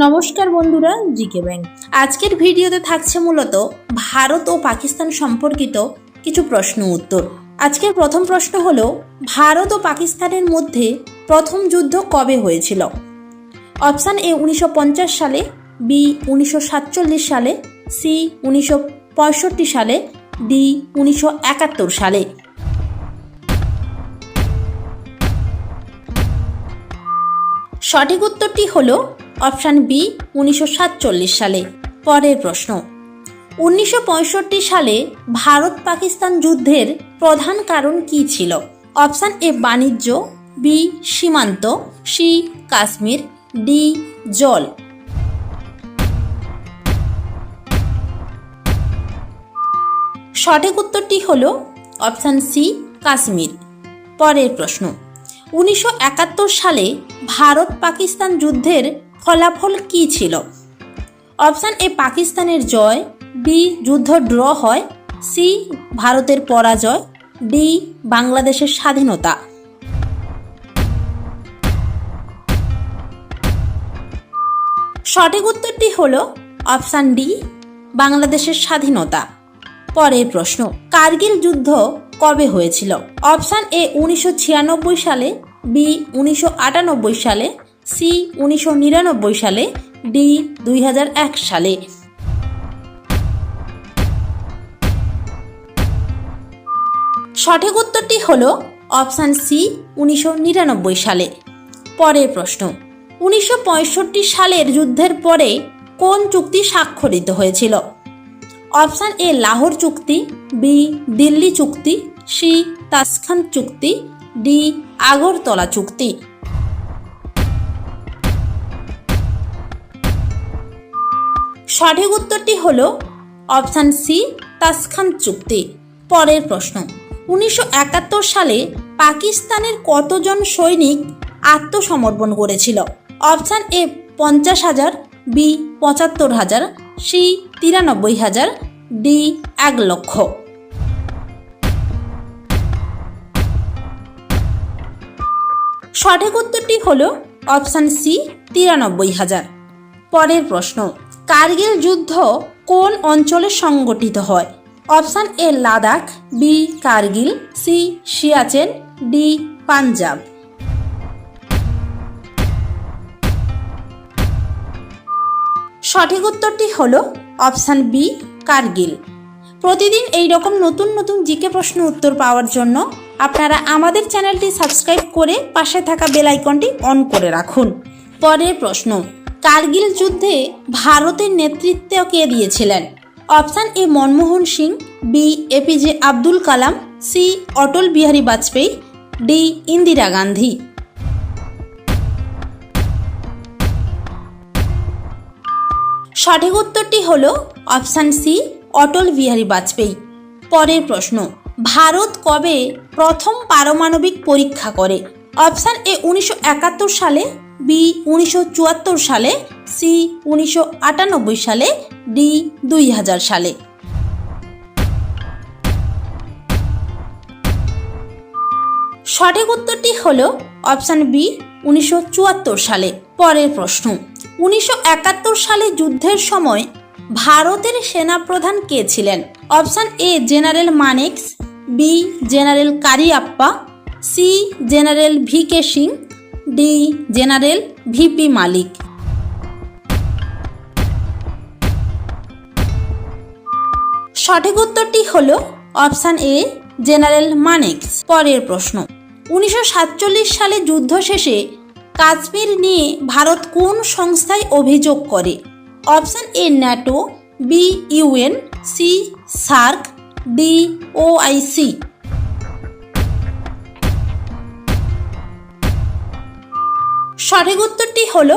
নমস্কার বন্ধুরা, GK bank. আজকের ভিডিওতে থাকছে মূলত ভারত ও পাকিস্তান সম্পর্কিত কিছু প্রশ্ন উত্তর। আজকের প্রথম প্রশ্ন হল, ভারত ও পাকিস্তানের মধ্যে প্রথম যুদ্ধ কবে হয়েছিল? অপশান এ উনিশশো পঞ্চাশ সালে, বি উনিশশো সাতচল্লিশ সালে, সি উনিশশো পঁয়ষট্টি সালে, ডি উনিশশো একাত্তর সালে। সঠিক উত্তরটি হল অপশান বি, উনিশশো সাতচল্লিশ সালে। পরের প্রশ্ন। উনিশশো পঁয়ষট্টি সালে ভারত পাকিস্তান যুদ্ধের প্রধান কারণ কি ছিল? অপশান এ, বাণিজ্য, বি, সীমান্ত, সি, কাশ্মীর, ডি, জল। সঠিক উত্তরটি হল অপশান সি, কাশ্মীর। পরের প্রশ্ন। উনিশশো একাত্তর সালে ভারত পাকিস্তান যুদ্ধের ফলাফল কী ছিল? অপশান এ পাকিস্তানের জয়, বি যুদ্ধ ড্র হয়, সি ভারতের পরাজয়, ডি বাংলাদেশের স্বাধীনতা। সঠিক উত্তরটি হল অপশান ডি, বাংলাদেশের স্বাধীনতা। পরের প্রশ্ন, কার্গিল যুদ্ধ কবে হয়েছিল? অপশান এ উনিশশো ছিয়ানব্বই সালে, বি উনিশশো আটানব্বই সালে সি উনিশশো নিরানব্বই সালে, ডি দুই হাজার এক সালে। সঠিক উত্তরটি হল অপশান সি উনিশশো নিরানব্বই সালে। পরের প্রশ্ন, উনিশশো পঁয়ষট্টি সালের যুদ্ধের পরে কোন চুক্তি স্বাক্ষরিত হয়েছিল? অপশান এ লাহোর চুক্তি, বি দিল্লি চুক্তি, সি তাসখান চুক্তি, ডি আগরতলা চুক্তি। সঠিক উত্তরটি হল অপশান সি, তাসখান চুক্তি। পরের প্রশ্ন, উনিশশো একাত্তর সালে পাকিস্তানের কতজন সৈনিক আত্মসমর্পণ করেছিল? অপশান এ, পঞ্চাশ হাজার, বি, পঁচাত্তর হাজার, সি, তিরানব্বই হাজার, ডি, এক লক্ষ। সঠিক উত্তরটি হল অপশান সি, তিরানব্বই হাজার। পরের প্রশ্ন কার্গিল যুদ্ধ কোন অঞ্চলে সংগঠিত হয়? Option A Ladakh, B Kargil, C Siachen, D Punjab. সঠিক উত্তরটি হল অপশান বি, কার্গিল। প্রতিদিন এই রকম নতুন নতুন জিকে প্রশ্ন উত্তর পাওয়ার জন্য আপনারা আমাদের চ্যানেলটি সাবস্ক্রাইব করে পাশে থাকা বেল আইকনটি অন করে রাখুন। পরের প্রশ্ন। কার্গিল যুদ্ধে ভারতের নেতৃত্ব কে দিয়েছিলেন? Option A Manmohan Singh, B APJ Abdul Kalam, C Atal Bihari Vajpayee, D Indira Gandhi. সঠিক উত্তরটি হল অপশান সি অটল বিহারী বাজপেয়ী। পরের প্রশ্ন, ভারত কবে প্রথম পারমাণবিক পরীক্ষা করে? অপশান এ উনিশশো একাত্তর সালে বি উনিশশো চুয়াত্তর সালে, সি উনিশশো আটানব্বই সালে, ডি দুই হাজার সালে। সঠিক উত্তরটি হল অপশান বি উনিশশো চুয়াত্তর সালে। পরের প্রশ্ন, উনিশশো একাত্তর সালে যুদ্ধের সময় ভারতের সেনাপ্রধান কে ছিলেন? Option A general Manekshaw, B general Cariappa, C general V K Singh D, general, VP Malik. সঠিক উত্তরটি হল অপশান এ, জেনারেল মানেক্স। পরের প্রশ্ন, উনিশশো সাতচল্লিশ সালে যুদ্ধ শেষে কাশ্মীর নিয়ে ভারত কোন সংস্থায় অভিযোগ করে? Option A, NATO, B, UN, C, SAARC, D OIC সঠিক উত্তরটি হল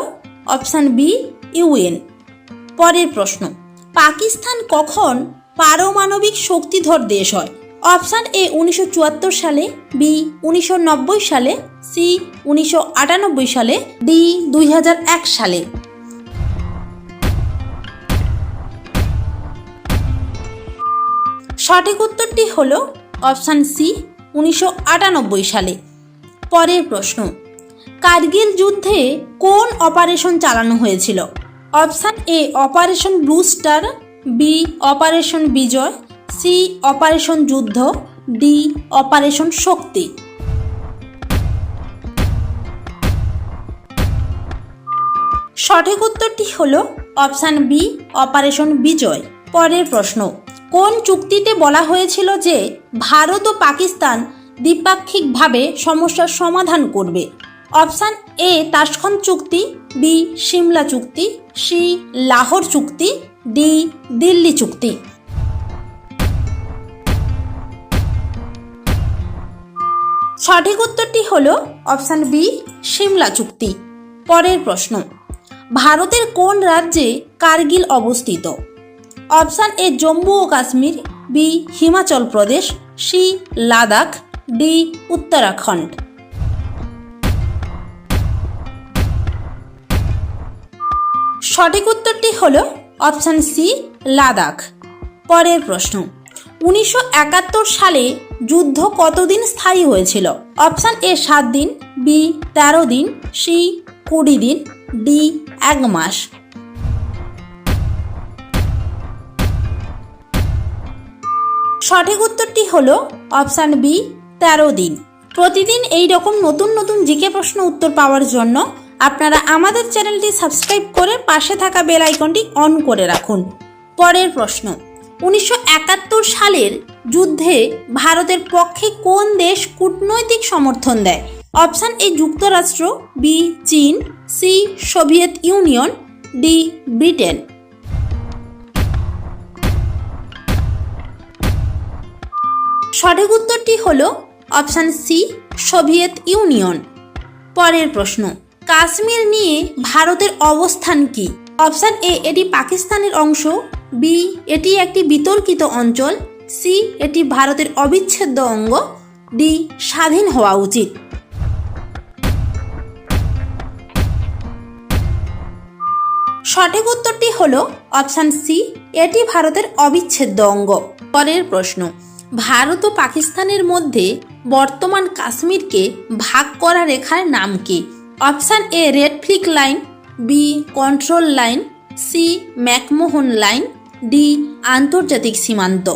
অপশান বি, ইউএন। পরের প্রশ্ন, পাকিস্তান কখন পারমাণবিক শক্তিধর দেশ হয়? অপশান এ, উনিশশো চুয়াত্তর সালে, বি, উনিশশো নব্বই সালে, সি, উনিশশো আটানব্বই সালে, ডি, দুই হাজার এক সালে। সঠিক উত্তরটি হল অপশান সি, উনিশশো আটানব্বই সালে। পরের প্রশ্ন কার্গিল যুদ্ধে কোন অপারেশন চালানো হয়েছিল? Option A, operation blue star B, operation Vijay, C, operation যুদ্ধ, ডি, অপারেশন শক্তি। সঠিক উত্তরটি হল অপশান বি, অপারেশন বিজয়। পরের প্রশ্ন, কোন চুক্তিতে বলা হয়েছিল যে ভারত ও পাকিস্তান দ্বিপাক্ষিকভাবে সমস্যার সমাধান করবে? অপশান এ তাসখন্দ চুক্তি বি সিমলা চুক্তি সি লাহোর চুক্তি ডি দিল্লি চুক্তি। সঠিক উত্তরটি হল অপশান বি সিমলা চুক্তি। পরের প্রশ্ন, ভারতের কোন রাজ্যে কার্গিল অবস্থিত? Option A Jammu O Kashmir B Himachal Pradesh C Ladakh D Uttarakhand. সঠিক উত্তরটি হল অপশান সি, লাদাখ। পরের প্রশ্ন, উনিশশো একাত্তর সালে যুদ্ধ কতদিন স্থায়ী হয়েছিল? অপশান এ, সাত দিন, বি, তেরো দিন, সি, কুড়ি দিন, ডি, এক মাস। সঠিক উত্তরটি হল অপশান বি, তেরো দিন। প্রতিদিন এই রকম নতুন নতুন জিকে প্রশ্ন উত্তর পাওয়ার জন্য আপনারা আমাদের চ্যানেলটি সাবস্ক্রাইব করে পাশে থাকা বেল আইকনটি অন করে রাখুন। পরের প্রশ্ন, উনিশশো একাত্তর সালের যুদ্ধে ভারতের পক্ষে কোন দেশ কূটনৈতিক সমর্থন দেয়? অপশান এ, যুক্তরাষ্ট্র, বি, চীন, C, Soviet Union, D, Britain. সঠিক উত্তরটি হল অপশান সি, সোভিয়েত ইউনিয়ন। পরের প্রশ্ন কাশ্মীর নিয়ে ভারতের অবস্থান কি? অপশান এ, এটি পাকিস্তানের অংশ। বি, এটি একটি বিতর্কিত অঞ্চল। সি, এটি ভারতের অবিচ্ছেদ্য অঙ্গ। ডি, স্বাধীন হওয়া উচিত। সঠিক উত্তরটি হল অপশান সি, এটি ভারতের অবিচ্ছেদ্য অঙ্গ। পরের প্রশ্ন, ভারত ও পাকিস্তানের মধ্যে বর্তমান কাশ্মীরকে ভাগ করা রেখার নাম কি? Option A, Radcliffe line, B, control line, C, McMahon line, D, আন্তর্জাতিক সীমান্ত।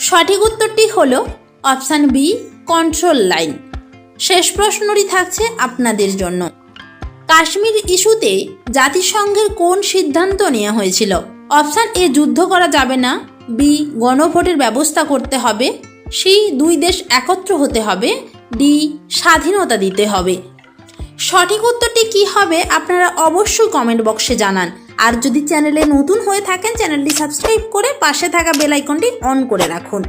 সঠিক উত্তরটি হল অপশান বি, কন্ট্রোল লাইন। শেষ প্রশ্নটি থাকছে আপনাদের জন্য। কাশ্মীর ইস্যুতে জাতিসংঘের কোন সিদ্ধান্ত নেওয়া হয়েছিল? অপশান এ, যুদ্ধ করা যাবে না। বি, গণভোটের ব্যবস্থা করতে হবে। সি দুই দেশ একত্র হতে হবে ডি স্বাধীনতা দিতে হবে। সঠিক উত্তরটি কি হবে আপনারা অবশ্যই কমেন্ট বক্সে জানান। আর যদি চ্যানেলে নতুন হয়ে থাকেন চ্যানেলটি সাবস্ক্রাইব করে পাশে থাকা বেল আইকনটি অন করে রাখুন।